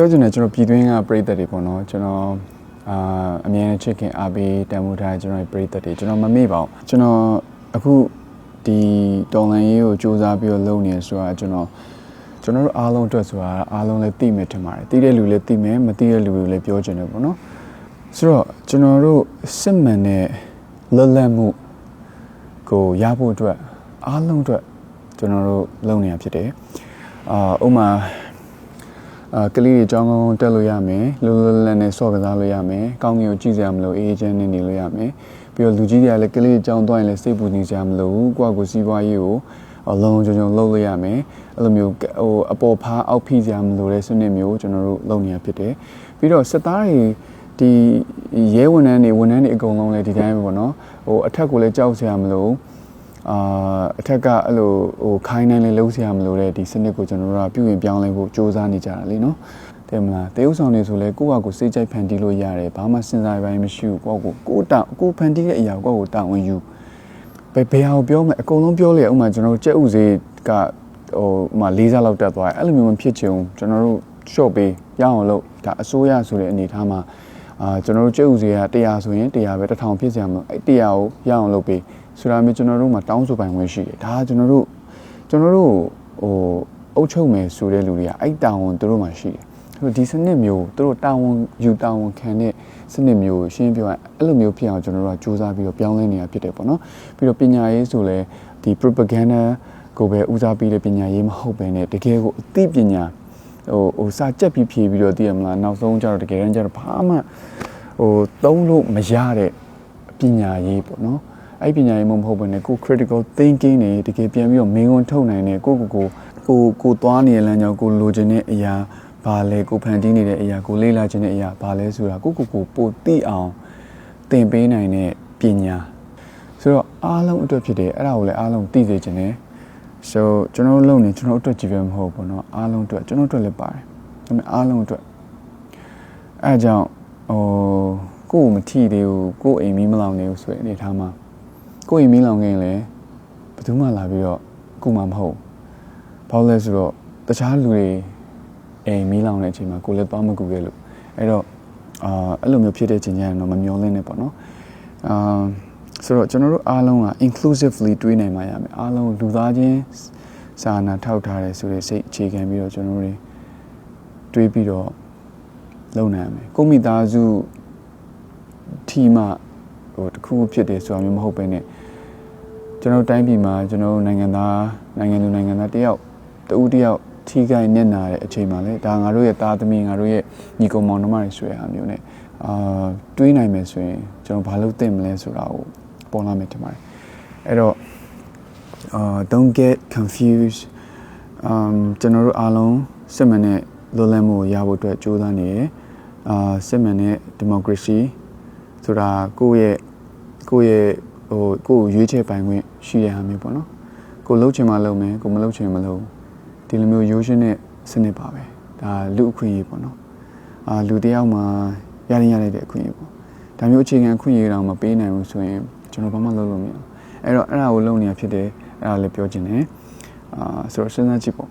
ပြောချင်တယ်ကျွန်တော်ပြည်တွင်းကပြည်သက်တွေပေါ့နော်ကျွန်တော်အာအမြဲတမ်းချစ်ခင်အားပေးတန်ဖိုးထားတဲ့ကျွန်တော်ရဲ့ပြည်သက်တွေကျွန်တော်မမေ့ပါဘူးကျွန်တော်အခုဒီတော်လန်ရေးကိုစူးစမ်းပြီးတော့လုပ်နေဆိုတာကျွန်တော်ကျွန်တော်တို့အားလုံးအတွက်ဆိုတာအားလုံးလည်းသိမယ်ထင်ပါတယ်သိတဲ့လူလည်းသိမယ်မသိတဲ့လူတွေလည်းပြောချင်တယ်ပေါ့နော်ဆိုတော့ကျွန်တော်တို့စစ်မှန်တဲ့လွတ်လပ်မှုကိုရဖို့အတွက်အားလုံးအတွက်ကျွန်တော်တို့လုပ်နေရဖြစ်တယ်အာဥပမာ အာကလေးတွေအကြောင်းကောင်းကောင်းတက်လို့ရမယ်လွယ်လွယ်လည်နဲ့ဆော့ကစားလို့ရမယ်ကောင်းကင်ကိုကြည့်စရာမလိုအေးချမ်းနေနေလို့ရမယ်ပြီးတော့လူကြီးတွေကလည်းကလေးအကြောင်းသွားရင်လည်းစိတ်ပူနေစရာမလိုဘူးကိုယ့်အကိုစီးပွားရေးကိုအလုံးကြုံကြုံလုပ်လို့ရမယ်အဲ့လိုမျိုးဟိုအပေါ်ဖားအောက်ဖိစရာမလိုတဲ့စနစ်မျိုးကျွန်တော်တို့လုပ်နေရဖြစ်တယ်ပြီးတော့စစ်သားတွေဒီရဲဝန်ထမ်းတွေဝန်ထမ်းတွေအကုန်လုံးလည်းဒီတိုင်းပဲပေါ့နော်ဟိုအထက်ကိုလည်းကြောက်စရာမလိုဘူး အာအထက်ကအဲ့လိုဟိုခိုင်းနိုင်လေလုံးစရာမလိုတဲ့ဒီစနစ်ကိုကျွန်တော်တို့ကပြုရင်ပြောင်းလဲဖို့စ조사နေကြတာလीနော်တဲ့မလားတေးဥဆောင်နေဆိုလဲကိုယ့်ဟာကိုယ်စိတ်ကြိုက်ဖန်တီးလို့ရတယ်ဘာမှစဉ်းစားပိုင်းမရှိဘူးကိုယ့်ကိုယ်ကိုယ်တောင်ကိုယ်ဖန်တီးတဲ့အရာကိုယ့်ကိုယ်တာဝန်ယူဘယ်ဘယ်ဟာကိုပြောမလဲအကုန်လုံးပြောလေဥမာကျွန်တော်တို့ကြက်ဥစေးကဟိုဥမာ၄စားလောက်တက်သွားတယ်အဲ့လိုမျိုးမဖြစ်ချင်ဘူးကျွန်တော်တို့ short ပေးရအောင်လို့ဒါအစိုးရဆိုတဲ့အနေအထားမှာအာကျွန်တော်တို့ကြက်ဥစေးက100ဆိုရင်100ပဲ1000ဖြစ်စရာမလိုအဲ့100ကိုရအောင်လုပ်ပေး ဆိုတာမျိုးကျွန်တော်တို့မှာတောင်းဆိုပိုင်ခွင့်ရှိတယ်ဒါကကျွန်တော်တို့ကျွန်တော်တို့ဟိုအုပ်ချုပ်မယ်ဆိုတဲ့လူတွေကအဲ့တာဝန်သူတို့မှာရှိတယ်ဆိုဒီစနစ်မျိုးသူတို့တာဝန်ယူတာဝန်ခံတဲ့စနစ်မျိုးရှင်းပြောရင်အဲ့လိုမျိုးဖြစ်အောင်ကျွန်တော်တို့ကစူးစမ်းပြီးတော့ပြောင်းလဲနေတာဖြစ်တယ်ပေါ့နော်ပြီးတော့ပညာရေးဆိုလဲဒီ propaganda ကိုပဲဦးစားပေးတဲ့ပညာရေးမဟုတ်ဘဲနဲ့တကယ်ကိုအသိပညာဟိုဟိုစာကြက်ပြီးဖြေပြီးတော့သိရမလားနောက်ဆုံးကျတော့တကယ်တမ်းကျတော့ဘာမှဟိုသုံးလို့မရတဲ့ပညာရေးပေါ့နော် အဲ့ပညာရေးမဟုတ်ဘဲနဲ့ကို critical thinking နေတကယ်ပြန်ပြီးတော့မင်းဝန်ထုတ်နိုင်တဲ့ကိုကိုကိုကိုကိုသွားနေတဲ့လမ်းကြောင်းကိုလိုချင်တဲ့အရာဘာလဲကိုဖန်တီးနေတဲ့အရာကိုလေ့လာခြင်းတဲ့အရာဘာလဲဆိုတာကိုကိုကိုပိုသိအောင်သင်ပေးနိုင်တဲ့ပညာဆိုတော့အားလုံးအတွက်ဖြစ်တယ်အဲ့ဒါကိုလည်းအားလုံးသိစေချင်တယ် so ကျွန်တော်တို့လုပ်နေကျွန်တော်တို့အတွက်ကြည့်ပဲမဟုတ်ဘူးเนาะအားလုံးအတွက်ကျွန်တော်တို့အတွက်လည်းပါတယ်ဒါပေမဲ့အားလုံးအတွက်အဲအကြောင်းဟိုကိုယ်မထီသေးဘူးကိုယ်အိမ်မီးမလောင်နေဘူးဆိုတဲ့အနေထားမှာ ကိုယ်အိမ်မီးလောင်ခဲ့ရင်လည်းဘယ်သူမှလာပြီးတော့ကိုယ်မှမဟုတ်ဘာလို့လဲဆိုတော့တခြားလူတွေအိမ်မီးလောင်တဲ့အချိန်မှာကိုယ်လည်းသွားမကူခဲ့လို့အဲ့တော့အာအဲ့လိုမျိုးဖြစ်တဲ့ချိန်ကျရင်တော့မမျောလင်းနဲ့ပေါ့နော်အာဆိုတော့ကျွန်တော်တို့အားလုံးက inclusively တွေးနိုင်မှရမယ်အားလုံးလူသားချင်းစာနာထောက်ထားတယ်ဆိုတဲ့စိတ်အခြေခံပြီးတော့ကျွန်တော်တို့တွေးပြီးတော့လုပ်နိုင်ရမယ်ကိုမိသားစုထီမှ ဟိုတခုခုဖြစ်တယ်ဆိုတာမျိုးမဟုတ်ဘဲနဲ့ကျွန်တော်တိုင်းပြည်မှာကျွန်တော်နိုင်ငံသားနိုင်ငံသူနိုင်ငံသားတယောက်တဦးတယောက်ထိခိုက်နေနာတဲ့အချိန်မှာလေဒါငါတို့ရဲ့သားသမီးငါတို့ရဲ့ညီကောင်မောင်နှမတွေဆိုရအမျိုးနဲ့အာတွေးနိုင်မယ်ဆိုရင်ကျွန်တော်ဘာလုပ်သင့်မလဲဆိုတာကိုပေါ်လာမယ်ထင်ပါတယ်အဲ့တော့ uh don't get confused um ကျွန်တော်တို့အားလုံးစစ်မှန်တဲ့လွတ်လပ်မှုကိုရဖို့အတွက်ကြိုးစားနေရအာစစ်မှန်တဲ့ democracy ဆိုတာကိုယ့်ရဲ့ကိုယ့်ရဲ့ဟိုကိုယ့်ကိုရွေးချယ်ပိုင်ခွင့်ရှိတဲ့ဟာမျိုးပေါ့နော်ကိုလှုပ်ချင်မှလှုပ်မယ်ကိုမလှုပ်ချင်မလှုပ်ဒီလိုမျိုးရိုးရှင်းတဲ့စနစ်ပါပဲဒါလူအခွင့်အရေးပေါ့နော်အာလူတယောက်မှာရရင်ရလိုက်တဲ့အခွင့်အရေးပေါ့ဒါမျိုးအခြေခံအခွင့်အရေးတောင်မပေးနိုင်ဘူးဆိုရင်ကျွန်တော်ဘာမှလုပ်လို့မရဘူးအဲ့တော့အဲ့ဒါကိုလုပ်နေရဖြစ်တယ်အဲ့ဒါလည်းပြောချင်တယ်အာဆိုတော့စဉ်းစားကြည့်ပေါ့